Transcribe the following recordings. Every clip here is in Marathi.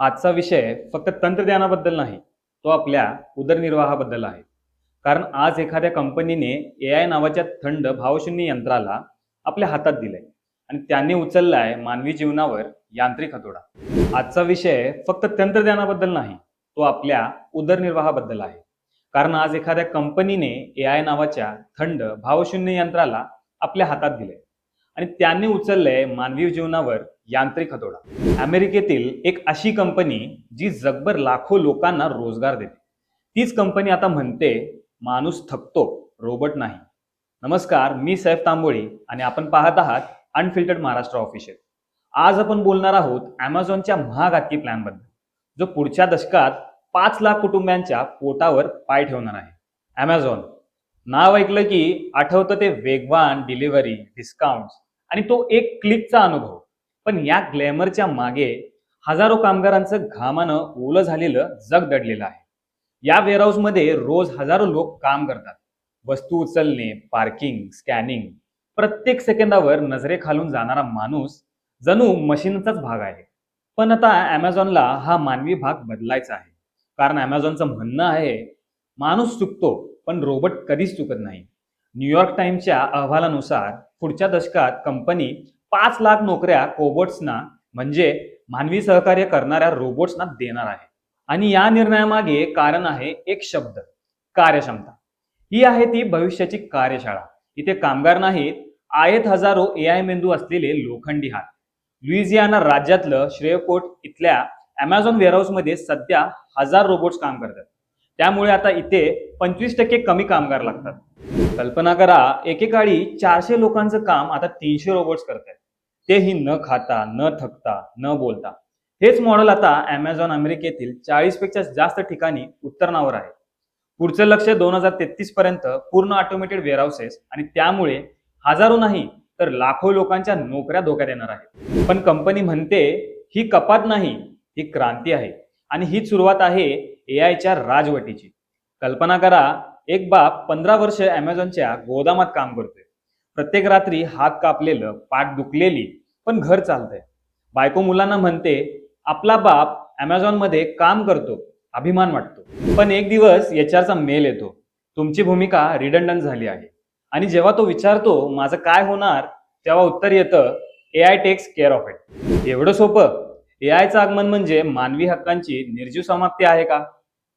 आजचा विषय फक्त तंत्रज्ञानाबद्दल नाही तो आपल्या उदरनिर्वाहाबद्दल आहे. कारण आज एखाद्या कंपनीने ए आय नावाच्या थंड भावशून्य यंत्राला आपल्या हातात दिलंय आणि त्यांनी उचललाय मानवी जीवनावर यांत्रिक हतोडा. आजचा विषय फक्त तंत्रज्ञानाबद्दल नाही तो आपल्या उदरनिर्वाहाबद्दल आहे. कारण आज एखाद्या कंपनीने ए आय नावाच्या थंड भावशून्य यंत्राला आपल्या हातात दिलंय. आणि त्यांनी उचललंय मानवी जीवनावर यांत्रिक हतोडा अमेरिकेतील एक अशी कंपनी जी जगभर लाखो लोकांना रोजगार देते. तीच कंपनी आता म्हणते माणूस थकतो रोबोट नाही. नमस्कार मी सैफ तांबोळी आणि आपण पाहत आहात अनफिल्टर्ड महाराष्ट्र ऑफिशियल. आज आपण बोलणार आहोत अमेझॉनच्या महाघातकी प्लॅनबद्दल जो पुढच्या दशकात पाच लाख कुटुंबियांच्या पोटावर पाय ठेवणार आहे. अमेझॉन नाव ऐकलं की आठवतं ते वेगवान डिलिव्हरी डिस्काउंट आणि तो एक क्लिकचा अनुभव. पण या ग्लॅमरच्या मागे हजारो कामगारांचं घामानं ओलं झालेलं जग दडलेलं आहे. या वेअरहाऊसमध्ये रोज हजारो लोक काम करतात. वस्तू उचलणे पार्किंग स्कॅनिंग प्रत्येक सेकंदावर नजरेखालून जाणारा माणूस जणू मशीनचाच भाग आहे. पण आता अमेझॉनला हा मानवी भाग बदलायचा आहे. कारण अमेझॉनचं म्हणणं आहे माणूस चुकतो पण रोबोट कधीच चुकत नाही. न्यूयॉर्क टाइम्सच्या अहवालानुसार पुढच्या दशकात कंपनी पाच लाख नोकऱ्या कोबोट्सना म्हणजे मानवी सहकार्य करणाऱ्या रोबोट्सना देणार आहे. आणि या निर्णयामागे कारण आहे एक शब्द कार्यक्षमता. ही आहे ती भविष्याची कार्यशाळा. इथे कामगार नाहीत आहेत हजारो ए आय मेंदू असलेले लोखंडी हात. लुईजियाना राज्यातलं श्रेयकोट इथल्या अमेझॉन वेअरहाऊसमध्ये सध्या हजार रोबोट्स काम करतात. त्यामुळे आता इथे पंचवीस टक्के कमी कामगार लागतात. कल्पना करा एकेकाळी चारशे लोकांचं काम आता तीनशे रोबोट्स करतात तेही न खाता न थकता न बोलता. हेच मॉडेल आता अमेझॉन अमेरिकेतील चाळीसपेक्षा जास्त ठिकाणी उत्तरणावर आहे. पुढचं लक्ष दोन हजार तेहतीस पर्यंत पूर्ण ऑटोमेटेड वेअरहाऊसेस आणि त्यामुळे हजारो नाही तर लाखो लोकांच्या नोकऱ्या धोक्यात येणार आहेत. पण कंपनी म्हणते ही कपात नाही ही क्रांती आहे. आणि ही सुरुवात आहे ए आयच्या राजवटीची. कल्पना करा एक बाप पंधरा वर्ष अमेझॉनच्या गोदामात काम करतोय. प्रत्येक रात्री हात कापलेलं पाठ दुखलेली पण घर चालतंय. बायको मुलांना म्हणते आपला बाप अमेझॉनमध्ये काम करतो अभिमान वाटतो. पण एक दिवस एच आरचा मेल येतो. तुमची भूमिका रिडंडंट झाली आहे. आणि जेव्हा तो विचारतो माझं काय होणार? तेव्हा उत्तर येतं A I takes care of it. एवढं सोपं? ए आयचं आगमन म्हणजे मानवी हक्कांची निर्जीव समाप्ती आहे का?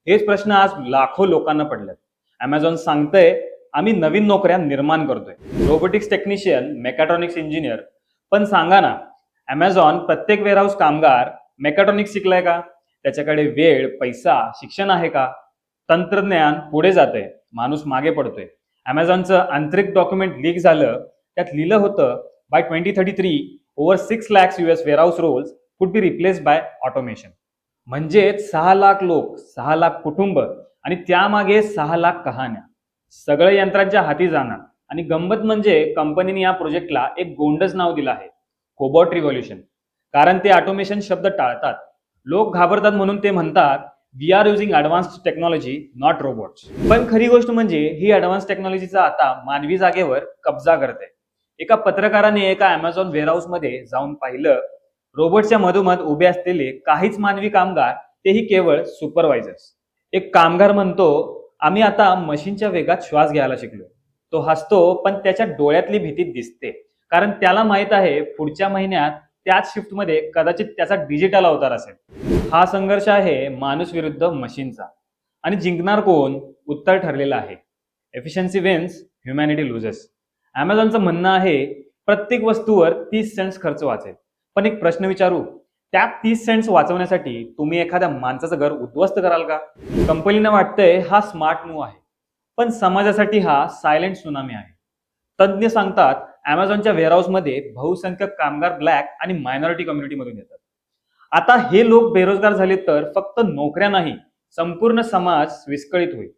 हेच प्रश्न आज लाखो लोकांना पडलेत. अमेझॉन सांगतंय आम्ही नवीन नोकऱ्या निर्माण करतोय. रोबोटिक्स टेक्निशियन मेकॅट्रॉनिक्स इंजिनियर पण सांगा ना अमेझॉन प्रत्येक वेअरहाऊस कामगार मेकॅट्रॉनिक्स शिकलाय का? त्याच्याकडे वेळ पैसा शिक्षण आहे का? तंत्रज्ञान पुढे जाते माणूस मागे पडतोय. अमेझॉनचं आंतरिक डॉक्युमेंट लीक झालं त्यात लिहिलं होतं by twenty thirty three over six lakhs US warehouse roles could be replace by automation म्हणजेच सहा लाख लोक सहा लाख कुटुंब आणि त्यामागे सहा लाख कहाण्या. सगळ्या यंत्रांच्या हाती जाणार. आणि गंमत म्हणजे कंपनीने या प्रोजेक्टला एक गोंडच नाव दिलं आहे कोबॉट रिव्हॉल्युशन. कारण ते ऑटोमेशन शब्द टाळतात. लोक घाबरतात म्हणून ते म्हणतात we are using advance technology not robots पण खरी गोष्ट म्हणजे ही ॲडव्हान्स टेक्नॉलॉजीचा आता मानवी जागेवर कब्जा करते. एका पत्रकाराने एका अमेझॉन वेअरहाऊसमध्ये जाऊन पाहिलं रोबोटच्या मधोमध उभे असलेले काहीच मानवी कामगार तेही केवळ सुपरवायझर्स एक कामगार म्हणतो आम्ही आता मशीनच्या वेगात श्वास घ्यायला शिकलो तो हसतो पण त्याच्या डोळ्यातली भीती दिसते. कारण त्याला माहीत आहे पुढच्या महिन्यात त्याच शिफ्टमध्ये कदाचित त्याचा डिजिटल अवतार असेल. हा संघर्ष आहे माणूस विरुद्ध मशीनचा. आणि जिंकणार कोण? उत्तर ठरलेलं आहे. एफिशियन्सी विन्स ह्युमॅनिटी लुजेस अमेझॉनचं म्हणणं आहे प्रत्येक वस्तूवर तीस सेंट्स खर्च वाचेल. पण एक प्रश्न विचारू त्या तीस सेंट्स वाचवण्यासाठी तुम्ही एखाद्या माणसाचं घर उद्ध्वस्त कराल का? कंपनीनं वाटतंय हा स्मार्ट मूव्ह आहे पण समाजासाठी हा सायलेंट सुनामी आहे. तज्ज्ञ सांगतात अमेझॉनच्या वेअरहाऊसमध्ये बहुसंख्यक कामगार ब्लॅक आणि मायनॉरिटी कम्युनिटीमधून येतात. आता हे लोक बेरोजगार झाले तर फक्त नोकऱ्या नाही संपूर्ण समाज विस्कळीत होईल.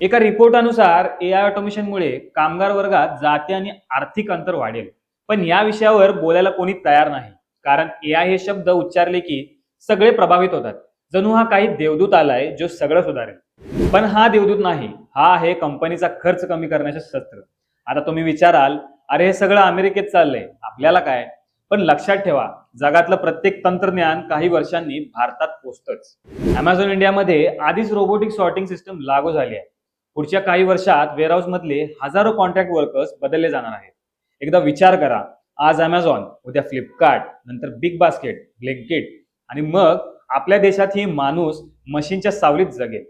एका रिपोर्टानुसार ए आय ऑटोमेशनमुळे कामगार वर्गात जाती आणि आर्थिक अंतर वाढेल पण या विषयावर बोलायला कोणी तयार नाही. कारण ए आय हे शब्द उच्चारले की सगळे प्रभावित होतात. जणू हा काही देवदूत आलाय जो सगळं सुधारेल. पण हा देवदूत नाही. हा आहे कंपनीचा खर्च कमी करण्याचे शस्त्र आता तुम्ही विचाराल अरे हे सगळं अमेरिकेत चाललंय. आपल्याला काय? पण लक्षात ठेवा जगातलं प्रत्येक तंत्रज्ञान काही वर्षांनी भारतात पोचतच. अमेझॉन इंडियामध्ये आधीच रोबोटिक सॉर्टिंग सिस्टम लागू झाली आहे. पुढच्या काही वर्षात वेअरहाऊस मधले हजारो कॉन्ट्रॅक्ट वर्कर्स बदलले जाणार आहेत. एकदा विचार करा आज अमेझॉन उद्या फ्लिपकार्ट नंतर बिग बास्केट ब्लँकेट आणि मग आपल्या देशात ही माणूस मशीनच्या सावलीत जगेल.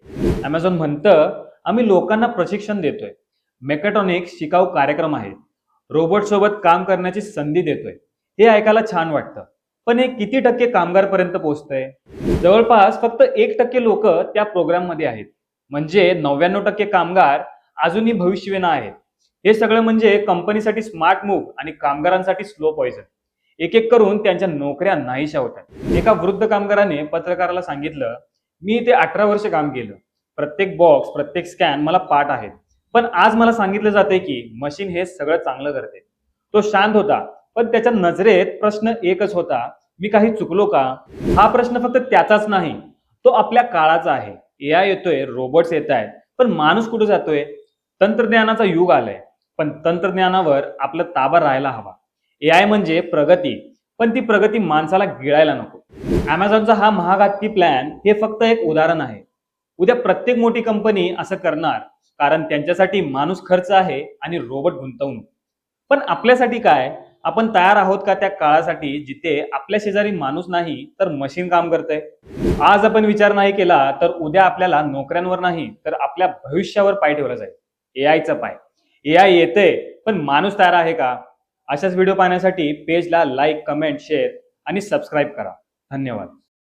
अमेझॉन म्हणतं आम्ही लोकांना प्रशिक्षण देतोय. मेकॅट्रॉनिक्स शिकाऊ कार्यक्रम आहेत. रोबोट सोबत काम करण्याची संधी देतोय. हे ऐकायला छान वाटतं. पण हे किती टक्के कामगारपर्यंत पोहोचतंय? जवळपास फक्त एक टक्के लोक त्या प्रोग्राममध्ये आहेत. म्हणजे नव्याण्णव टक्के कामगार अजूनही भविष्यवेना आहेत. हे सगळं म्हणजे कंपनीसाठी स्मार्ट मूव्ह आणि कामगारांसाठी स्लो पॉइझन एक एक करून त्यांच्या नोकऱ्या नाहीशा होतात एका वृद्ध कामगाराने पत्रकाराला सांगितलं मी इथे अठरा वर्ष काम केलं. प्रत्येक बॉक्स प्रत्येक स्कॅन मला पाठ आहेत. पण आज मला सांगितलं जाते की मशीन हे सगळं चांगलं करते. तो शांत होता पण त्याच्या नजरेत प्रश्न एकच होता मी काही चुकलो का? हा प्रश्न फक्त त्याचाच नाही तो आपल्या काळाचा आहे. ए आय येतोय रोबोट्स येत आहेत पण माणूस कुठे जातोय? तंत्रज्ञानाचा युग आलाय. पण तंत्रज्ञानावर आपला ताबा राहायला हवा. ए आय म्हणजे प्रगती पण ती प्रगती माणसाला गिळायला नको. अमेझॉनचा हा महागाती प्लॅन हे फक्त एक उदाहरण आहे. उद्या प्रत्येक मोठी कंपनी असं करणार कारण त्यांच्यासाठी माणूस खर्च आहे आणि रोबोट गुंतवणूक. पण आपल्यासाठी काय? आपण तयार आहोत का त्या काळासाठी जिथे आपल्या शेजारी माणूस नाही तर मशीन काम करतंय? आज आपण विचार नाही केला तर उद्या आपल्याला नोकऱ्यांवर नाही तर आपल्या भविष्यावर पाय ठेवला जाईल. ए आयचा पाय. ए आय येते पण माणूस तयार आहे का? अशाच व्हिडिओ पाहण्यासाठी पेजला लाईक कमेंट शेअर आणि सबस्क्राईब करा. धन्यवाद.